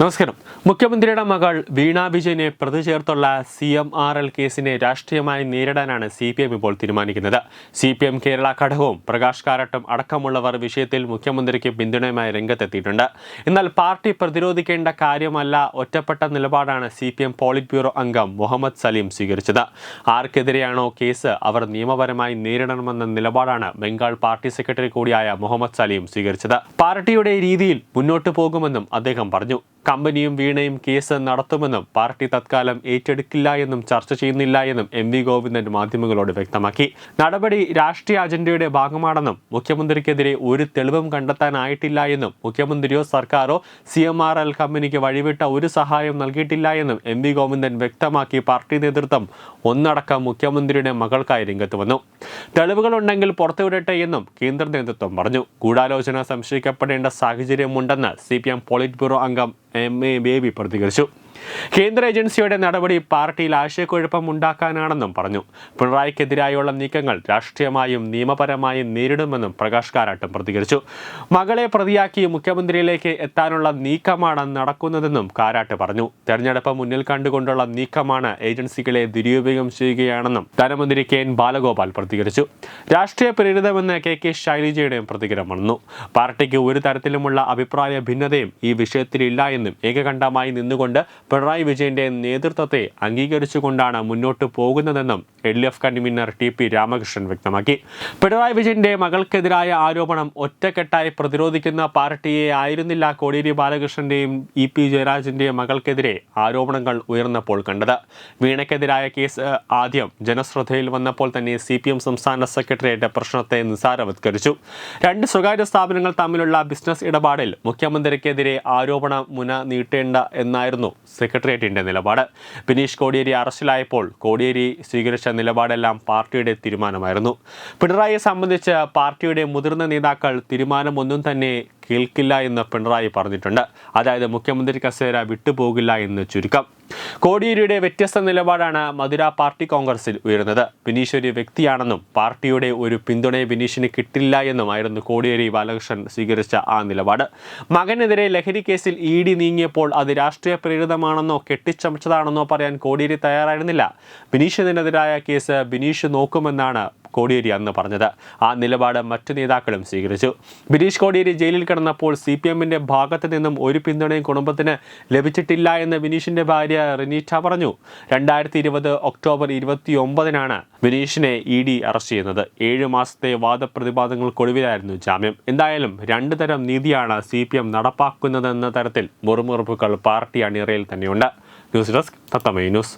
നമസ്കാരം. മുഖ്യമന്ത്രിയുടെ മകൾ വീണ വിജയനെ പ്രതി ചേർത്തുള്ള സി എം ആർ എൽ കേസിനെ രാഷ്ട്രീയമായി നേരിടാനാണ് സി പി എം ഇപ്പോൾ തീരുമാനിക്കുന്നത്. സി പി എം കേരള ഘടകവും പ്രകാശ് കാരട്ടും അടക്കമുള്ളവർ വിഷയത്തിൽ മുഖ്യമന്ത്രിക്ക് പിന്തുണയുമായി രംഗത്തെത്തിയിട്ടുണ്ട്. എന്നാൽ പാർട്ടി പ്രതിരോധിക്കേണ്ട കാര്യമല്ല ഒറ്റപ്പെട്ട നിലപാടാണ് C P M Polit Bureau അംഗം മുഹമ്മദ് സലീം സ്വീകരിച്ചത്. ആർക്കെതിരെയാണോ കേസ് അവർ നിയമപരമായി നേരിടണമെന്ന നിലപാടാണ് ബംഗാൾ പാർട്ടി സെക്രട്ടറി കൂടിയായ മുഹമ്മദ് സലീം സ്വീകരിച്ചത്. പാർട്ടിയുടെ രീതിയിൽ മുന്നോട്ടു പോകുമെന്നും അദ്ദേഹം പറഞ്ഞു. കമ്പനിയും വീണയും കേസ് നടത്തുമെന്നും പാർട്ടി തത്കാലം ഏറ്റെടുക്കില്ല എന്നും ചർച്ച ചെയ്യുന്നില്ല എന്നും എം വി ഗോവിന്ദൻ മാധ്യമങ്ങളോട് വ്യക്തമാക്കി. നടപടി രാഷ്ട്രീയ അജണ്ടയുടെ ഭാഗമാണെന്നും മുഖ്യമന്ത്രിക്കെതിരെ ഒരു തെളിവും കണ്ടെത്താനായിട്ടില്ല എന്നും മുഖ്യമന്ത്രിയോ സർക്കാരോ സി എം ആർ എൽ കമ്പനിക്ക് വഴിവിട്ട ഒരു സഹായം നൽകിയിട്ടില്ല എന്നും എം വി ഗോവിന്ദൻ വ്യക്തമാക്കി പാർട്ടി നേതൃത്വം ഒന്നടക്കം മുഖ്യമന്ത്രിയുടെ മകൾക്കായി രംഗത്ത് വന്നു. തെളിവുകളുണ്ടെങ്കിൽ പുറത്തുവിടട്ടെ എന്നും കേന്ദ്ര നേതൃത്വം പറഞ്ഞു. ഗൂഢാലോചന സംശയിക്കപ്പെടേണ്ട സാഹചര്യമുണ്ടെന്ന് C P M Polit Bureau അംഗം ബേബി പ്രതികരിച്ചു കേന്ദ്ര ഏജൻസിയുടെ നടപടി പാർട്ടിയിൽ ആശയക്കുഴപ്പം ഉണ്ടാക്കാനാണെന്നും പറഞ്ഞു. പിണറായിക്കെതിരായുള്ള നീക്കങ്ങൾ രാഷ്ട്രീയമായും നിയമപരമായും നേരിടുമെന്നും പ്രകാശ് കാരാട്ടും പ്രതികരിച്ചു. മകളെ പ്രതിയാക്കി മുഖ്യമന്ത്രിയിലേക്ക് എത്താനുള്ള നീക്കമാണ് നടക്കുന്നതെന്നും കാരാട്ട് പറഞ്ഞു. തെരഞ്ഞെടുപ്പ് മുന്നിൽ കണ്ടുകൊണ്ടുള്ള നീക്കമാണ് ഏജൻസികളെ ദുരുപയോഗം ചെയ്യുകയാണെന്നും ധനമന്ത്രി കെ എൻ ബാലഗോപാൽ പ്രതികരിച്ചു. രാഷ്ട്രീയ പ്രേരിതമെന്ന് കെ കെ ശൈലജയുടെയും പ്രതികരണം വന്നു. പാർട്ടിക്ക് ഒരു തരത്തിലുമുള്ള അഭിപ്രായ ഭിന്നതയും ഈ വിഷയത്തിലില്ല എന്നും ഏകകണ്ഠമായി നിന്നുകൊണ്ട് പിണറായി വിജയന്റെ നേതൃത്വത്തെ അംഗീകരിച്ചുകൊണ്ടാണ് മുന്നോട്ട് പോകുന്നതെന്നും L D F convener T P Ramakrishnan വ്യക്തമാക്കി. പിണറായി വിജയന്റെ മകൾക്കെതിരായ ആരോപണം ഒറ്റക്കെട്ടായി പ്രതിരോധിക്കുന്ന പാർട്ടിയെ ആയിരുന്നില്ല കോടിയേരി ബാലകൃഷ്ണന്റെയും ഇ പി ജയരാജന്റെയും മകൾക്കെതിരെ ആരോപണങ്ങൾ ഉയർന്നപ്പോൾ കണ്ടത്. വീണയ്ക്കെതിരായ കേസ് ആദ്യം ജനശ്രദ്ധയിൽ വന്നപ്പോൾ തന്നെ സി പി എം സംസ്ഥാന സെക്രട്ടേറിയറ്റ് പ്രശ്നത്തെ നിസ്സാരവത്കരിച്ചു രണ്ട് സ്വകാര്യ സ്ഥാപനങ്ങൾ തമ്മിലുള്ള ബിസിനസ് ഇടപാടിൽ മുഖ്യമന്ത്രിക്കെതിരെ ആരോപണം മുന നീട്ടേണ്ട എന്നായിരുന്നു സെക്രട്ടേറിയറ്റിന്റെ നിലപാട്. ബിനീഷ് കോടിയേരി അറസ്റ്റിലായപ്പോൾ കോടിയേരി സ്വീകരിച്ച നിലപാടെല്ലാം പാർട്ടിയുടെ തീരുമാനമായിരുന്നു. പിണറായിയെ സംബന്ധിച്ച് പാർട്ടിയുടെ മുതിർന്ന നേതാക്കൾ തീരുമാനമൊന്നും തന്നെ കേൾക്കില്ല എന്ന് പിണറായി പറഞ്ഞിട്ടുണ്ട്. അതായത് മുഖ്യമന്ത്രി കസേര വിട്ടുപോകില്ല എന്ന് ചുരുക്കം. കോടിയേരിയുടെ വ്യത്യസ്ത നിലപാടാണ് മധുര പാർട്ടി കോൺഗ്രസിൽ ഉയരുന്നത്. ബിനീഷ് ഒരു വ്യക്തിയാണെന്നും പാർട്ടിയുടെ ഒരു പിന്തുണയെ ബിനീഷിന് കിട്ടില്ല എന്നുമായിരുന്നു കോടിയേരി ബാലകൃഷ്ണൻ സ്വീകരിച്ച ആ നിലപാട്. മകനെതിരെ ലഹരി കേസിൽ ഇ ഡി നീങ്ങിയപ്പോൾ അത് രാഷ്ട്രീയ പ്രേരിതമാണെന്നോ കെട്ടിച്ചമച്ചതാണെന്നോ പറയാൻ കോടിയേരി തയ്യാറായിരുന്നില്ല. ബിനീഷിനെതിരായ കേസ് ബിനീഷ് നോക്കുമെന്നാണ് കോടിയേരി അന്ന് പറഞ്ഞത്. ആ നിലപാട് മറ്റു നേതാക്കളും സ്വീകരിച്ചു. ബിനീഷ് കോടിയേരി ജയിലിൽ കിടന്നപ്പോൾ സി പി എമ്മിന്റെ ഭാഗത്ത് നിന്നും ഒരു പിന്തുണയും കുടുംബത്തിന് ലഭിച്ചിട്ടില്ല എന്ന് ബിനീഷിന്റെ ഭാര്യ റിനീറ്റ പറഞ്ഞു. രണ്ടായിരത്തി ഇരുപത് ഒക്ടോബർ ഇരുപത്തി ഒമ്പതിനാണ് ബിനീഷിനെ ഇ ഡി അറസ്റ്റ് ചെയ്യുന്നത്. ഏഴ് മാസത്തെ വാദപ്രതിവാദങ്ങൾക്കൊടുവിലായിരുന്നു ജാമ്യം. എന്തായാലും രണ്ടു തരം നീതിയാണ് സി പി എം നടപ്പാക്കുന്നതെന്ന തരത്തിൽ മുറുമുറുപ്പുകൾ പാർട്ടി അണിയറയിൽ തന്നെയുണ്ട്. News desk തത്തമൈ news.